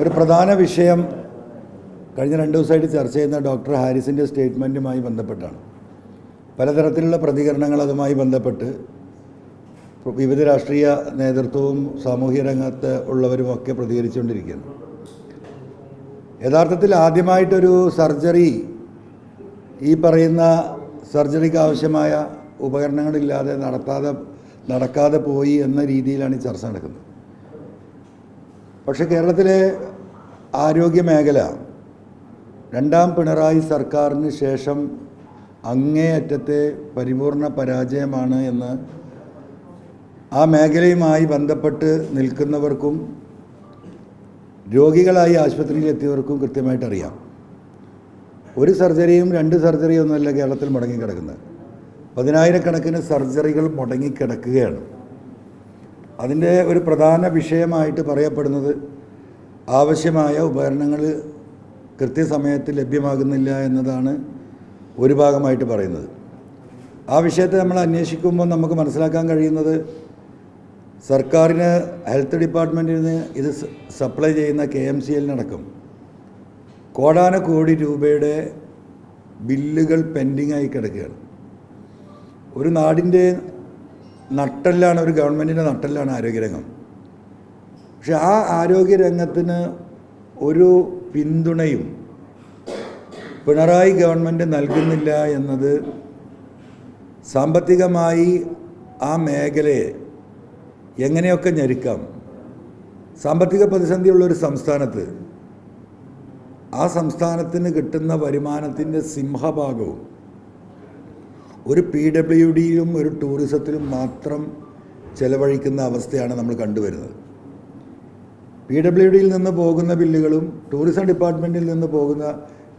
ഒരു പ്രധാന വിഷയം കഴിഞ്ഞ രണ്ട് ദിവസമായിട്ട് ചർച്ച ചെയ്യുന്ന ഡോക്ടർ ഹാരിസിന്റെ സ്റ്റേറ്റ്മെന്റുമായി ബന്ധപ്പെട്ടാണ്. പലതരത്തിലുള്ള പ്രതികരണങ്ങൾ അതുമായി ബന്ധപ്പെട്ട് വിവിധ രാഷ്ട്രീയ നേതൃത്വവും സാമൂഹ്യ രംഗത്ത് ഉള്ളവരുമൊക്കെ പ്രതികരിച്ചുകൊണ്ടിരിക്കുന്നു. യഥാർത്ഥത്തിൽ ആദ്യമായിട്ടൊരു സർജറി ഈ പറയുന്ന സർജറിക്ക് ആവശ്യമായ ഉപകരണങ്ങളില്ലാതെ നടത്താതെ നടക്കാതെ പോയി എന്ന രീതിയിലാണ് ഈ ചർച്ച നടക്കുന്നത്. പക്ഷേ കേരളത്തിലെ ആരോഗ്യ മേഖല രണ്ടാം പിണറായി സർക്കാരിന് ശേഷം അങ്ങേയറ്റത്തെ പരിപൂർണ പരാജയമാണ് എന്ന് ആ മേഖലയുമായി ബന്ധപ്പെട്ട് നിൽക്കുന്നവർക്കും രോഗികളായി ആശുപത്രിയിൽ എത്തിയവർക്കും കൃത്യമായിട്ട് അറിയാം. ഒരു സർജറിയും രണ്ട് സർജറിയും ഒന്നുമല്ല കേരളത്തിൽ മുടങ്ങിക്കിടക്കുന്നത്. പതിനായിരക്കണക്കിന് സർജറികൾ മുടങ്ങിക്കിടക്കുകയാണ്. അതിന്റെ ഒരു പ്രധാന വിഷയമായിട്ട് പറയപ്പെടുന്നത് ആവശ്യമായ ഉപകരണങ്ങൾ കൃത്യസമയത്ത് ലഭ്യമാകുന്നില്ല എന്നതാണ് ഒരു ഭാഗമായിട്ട് പറയുന്നത്. ആ വിഷയത്തെ നമ്മൾ അന്വേഷിക്കുമ്പോൾ നമുക്ക് മനസ്സിലാക്കാൻ കഴിയുന്നത് സർക്കാരിന് ഹെൽത്ത് ഡിപ്പാർട്ട്മെന്റിന് ഇത് സപ്ലൈ ചെയ്യുന്ന കെ എം സി എല്ലിനടക്കം കോടാന കോടി രൂപയുടെ ബില്ലുകൾ പെൻഡിങ് ആയി കിടക്കുകയാണ്. ഒരു നാടിന്റെ നട്ടെല്ലാണ് ഒരു ഗവൺമെന്റിന്റെ നട്ടെല്ലാണ് ആരോഗ്യരംഗം. പക്ഷെ ആ ആരോഗ്യരംഗത്തിന് ഒരു പിന്തുണയും പിണറായി ഗവൺമെന്റ് നൽകുന്നില്ല എന്നത് സാമ്പത്തികമായി ആ മേഖലയെ എങ്ങനെയൊക്കെ ഞെരുക്കാം? സാമ്പത്തിക പ്രതിസന്ധിയുള്ള ഒരു സംസ്ഥാനത്ത് ആ സംസ്ഥാനത്തിന് കിട്ടുന്ന വരുമാനത്തിന്റെ സിംഹഭാഗവും ഒരു പി ഡബ്ല്യു ഡിയിലും ഒരു ടൂറിസത്തിലും മാത്രം ചെലവഴിക്കുന്ന അവസ്ഥയാണ് നമ്മൾ കണ്ടുവരുന്നത്. പി ഡബ്ല്യു ഡിയിൽ നിന്ന് പോകുന്ന ബില്ലുകളും ടൂറിസം ഡിപ്പാർട്ട്മെന്റിൽ നിന്ന് പോകുന്ന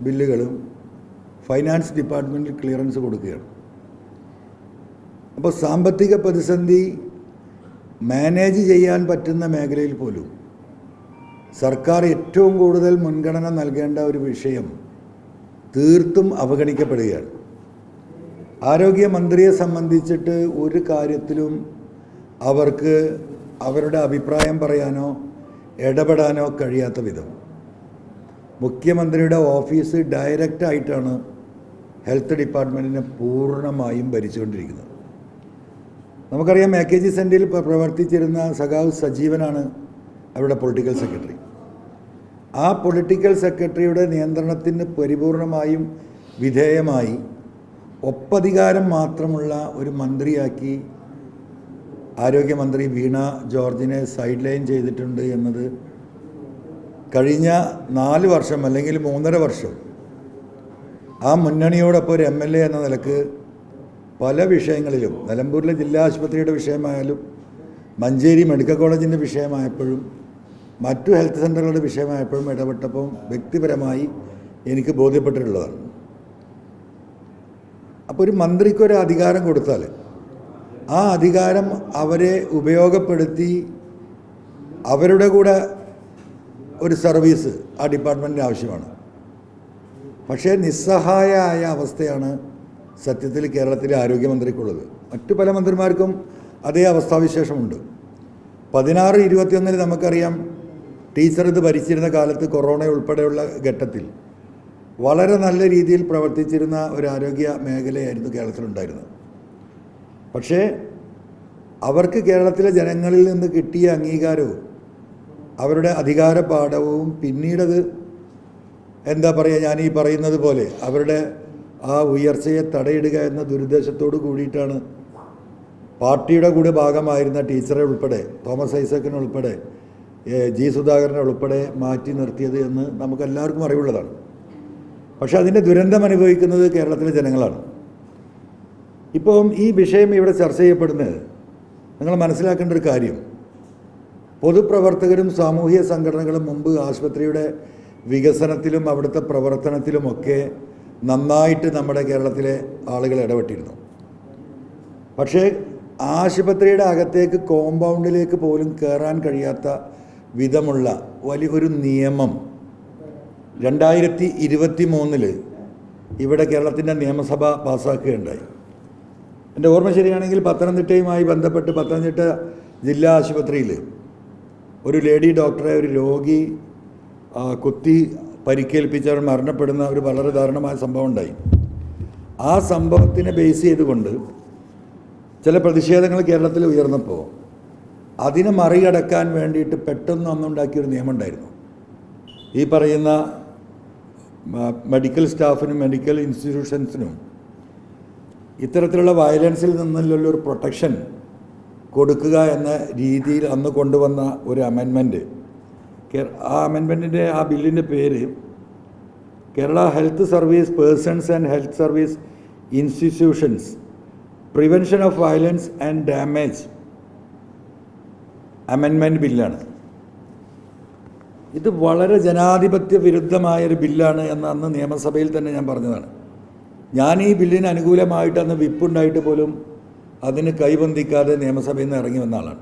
ബില്ലുകളും ഫൈനാൻസ് ഡിപ്പാർട്ട്മെന്റിൽ ക്ലിയറൻസ് കൊടുക്കുകയാണ്. അപ്പോൾ സാമ്പത്തിക പ്രതിസന്ധി മാനേജ് ചെയ്യാൻ പറ്റുന്ന മേഖലയിൽ പോലും സർക്കാർ ഏറ്റവും കൂടുതൽ മുൻഗണന നൽകേണ്ട ഒരു വിഷയം തീർത്തും അവഗണിക്കപ്പെടുകയാണ്. ആരോഗ്യമന്ത്രിയെ സംബന്ധിച്ചിട്ട് ഒരു കാര്യത്തിലും അവർക്ക് അവരുടെ അഭിപ്രായം പറയാനോ ഇടപെടാനോ കഴിയാത്ത വിധം. മുഖ്യമന്ത്രിയുടെ ഓഫീസ് ഡയറക്റ്റായിട്ടാണ് ഹെൽത്ത് ഡിപ്പാർട്ട്മെന്റിനെ പൂർണമായും ഭരിച്ചുകൊണ്ടിരിക്കുന്നത്. നമുക്കറിയാം എ കെ ജി സെന്ററിൽ പ്ര- പ്രവർത്തിച്ചിരുന്ന സഖാവ് സജീവനാണ് അവരുടെ പൊളിറ്റിക്കൽ സെക്രട്ടറി. ആ പൊളിറ്റിക്കൽ സെക്രട്ടറിയുടെ നിയന്ത്രണത്തിന് പരിപൂർണമായും വിധേയമായി ഒപ്പധികാരം മാത്രമുള്ള ഒരു മന്ത്രിയാക്കി ആരോഗ്യമന്ത്രി വീണ ജോർജിനെ സൈഡ് ലൈൻ ചെയ്തിട്ടുണ്ട് എന്നത് കഴിഞ്ഞ നാല് വർഷം അല്ലെങ്കിൽ മൂന്നര വർഷം ആ മുന്നണിയോടൊപ്പം ഒരു എം എൽ എ എന്ന നിലയ്ക്ക് പല വിഷയങ്ങളിലും നിലമ്പൂരിലെ ജില്ലാ ആശുപത്രിയുടെ വിഷയമായാലും മഞ്ചേരി മെഡിക്കൽ കോളേജിന്റെ വിഷയമായപ്പോഴും മറ്റു ഹെൽത്ത് സെന്ററുകളുടെ വിഷയമായപ്പോഴും ഇടപെട്ടപ്പോൾ വ്യക്തിപരമായി എനിക്ക് ബോധ്യപ്പെട്ടിട്ടുള്ളതാണ്. അപ്പോൾ ഒരു മന്ത്രിക്ക് ഒരു അധികാരം കൊടുത്താൽ ആ അധികാരം അവരെ ഉപയോഗപ്പെടുത്തി അവരുടെ കൂടെ ഒരു സർവീസ് ആ ഡിപ്പാർട്ട്മെന്റിന് ആവശ്യമാണ്. പക്ഷേ നിസ്സഹായമായ അവസ്ഥയാണ് സത്യത്തിൽ കേരളത്തിലെ ആരോഗ്യമന്ത്രിക്കുള്ളത്. മറ്റു പല മന്ത്രിമാർക്കും അതേ അവസ്ഥാവിശേഷമുണ്ട്. പതിനാറ് ഇരുപത്തിയൊന്നിന് നമുക്കറിയാം ടീച്ചർ ഇത് ഭരിച്ചിരുന്ന കാലത്ത് കൊറോണ ഉൾപ്പെടെയുള്ള ഘട്ടത്തിൽ വളരെ നല്ല രീതിയിൽ പ്രവർത്തിച്ചിരുന്ന ഒരു ആരോഗ്യ മേഖലയായിരുന്നു കേരളത്തിലുണ്ടായിരുന്നത്. പക്ഷേ അവർക്ക് കേരളത്തിലെ ജനങ്ങളിൽ നിന്ന് കിട്ടിയ അംഗീകാരവും അവരുടെ അധികാര പാഠവും പിന്നീടത് എന്താ പറയുക ഞാൻ ഈ പറയുന്നത് പോലെ അവരുടെ ആ ഉയർച്ചയെ തടയിടുക എന്ന ദുരുദ്ദേശത്തോട് കൂടിയിട്ടാണ് പാർട്ടിയുടെ കൂടെ ഭാഗമായിരുന്ന ടീച്ചറെ ഉൾപ്പെടെ തോമസ് ഐസക്കിനെ ഉൾപ്പെടെ ജി സുധാകരനെ ഉൾപ്പെടെ മാറ്റി നിർത്തിയത് എന്ന് നമുക്കെല്ലാവർക്കും അറിവുള്ളതാണ്. പക്ഷേ അതിന്റെ ദുരന്തം അനുഭവിക്കുന്നത് കേരളത്തിലെ ജനങ്ങളാണ്. ഇപ്പം ഈ വിഷയം ഇവിടെ ചർച്ച ചെയ്യപ്പെടുന്നത് നിങ്ങൾ മനസ്സിലാക്കേണ്ട ഒരു കാര്യം. പൊതുപ്രവർത്തകരും സാമൂഹിക സംഘടനകളും മുമ്പ് ആശുപത്രിയുടെ വികസനത്തിലും അവിടുത്തെ പ്രവർത്തനത്തിലുമൊക്കെ നന്നായിട്ട് നമ്മുടെ കേരളത്തിലെ ആളുകൾ ഇടപെട്ടിരുന്നു. പക്ഷേ ആശുപത്രിയുടെ അകത്തേക്ക് കോമ്പൗണ്ടിലേക്ക് പോലും കയറാൻ കഴിയാത്ത വിധമുള്ള വലിയൊരു നിയമം രണ്ടായിരത്തി ഇരുപത്തി മൂന്നിൽ ഇവിടെ കേരളത്തിന്റെ നിയമസഭ പാസ്സാക്കുകയുണ്ടായി എന്റെ ഓർമ്മ ശരിയാണെങ്കിൽ പത്തനംതിട്ടയുമായി ബന്ധപ്പെട്ട് പത്തനംതിട്ട ജില്ലാ ആശുപത്രിയിൽ ഒരു ലേഡി ഡോക്ടറെ ഒരു രോഗി കുത്തി പരിക്കേൽപ്പിച്ചവർ മരണപ്പെടുന്ന ഒരു വളരെ ദാരുണമായ സംഭവം ഉണ്ടായി ആ സംഭവത്തിനെ ബേസ് ചെയ്തുകൊണ്ട് ചില പ്രതിഷേധങ്ങൾ കേരളത്തിൽ ഉയർന്നപ്പോൾ അതിനെ മറികടക്കാൻ വേണ്ടിയിട്ട് പെട്ടെന്ന് അന്നുണ്ടാക്കിയൊരു നിയമം ഉണ്ടായിരുന്നു ഈ പറയുന്ന മെഡിക്കൽ സ്റ്റാഫിനും മെഡിക്കൽ ഇൻസ്റ്റിറ്റ്യൂഷൻസിനും ഇത്തരത്തിലുള്ള വയലൻസിൽ നിന്നുള്ള ഒരു പ്രൊട്ടക്ഷൻ കൊടുക്കുക എന്ന രീതിയിൽ അന്ന് കൊണ്ടുവന്ന ഒരു അമെൻമെന്റ് ആ അമെൻമെന്റിന്റെ ആ ബില്ലിന്റെ പേര് Kerala health service persons and health service institutions prevention of violence and damage അമെൻമെന്റ് ബില്ലാണ് ഇത് വളരെ ജനാധിപത്യ വിരുദ്ധമായൊരു ബില്ലാണ് എന്ന് അന്ന് നിയമസഭയിൽ തന്നെ ഞാൻ പറഞ്ഞതാണ്. ഞാൻ ഈ ബില്ലിന് അനുകൂലമായിട്ട് അന്ന് വിപ്പുണ്ടായിട്ട് പോലും അതിന് കൈബന്ധിക്കാതെ നിയമസഭയിൽ നിന്ന് ഇറങ്ങി വന്ന ആളാണ്.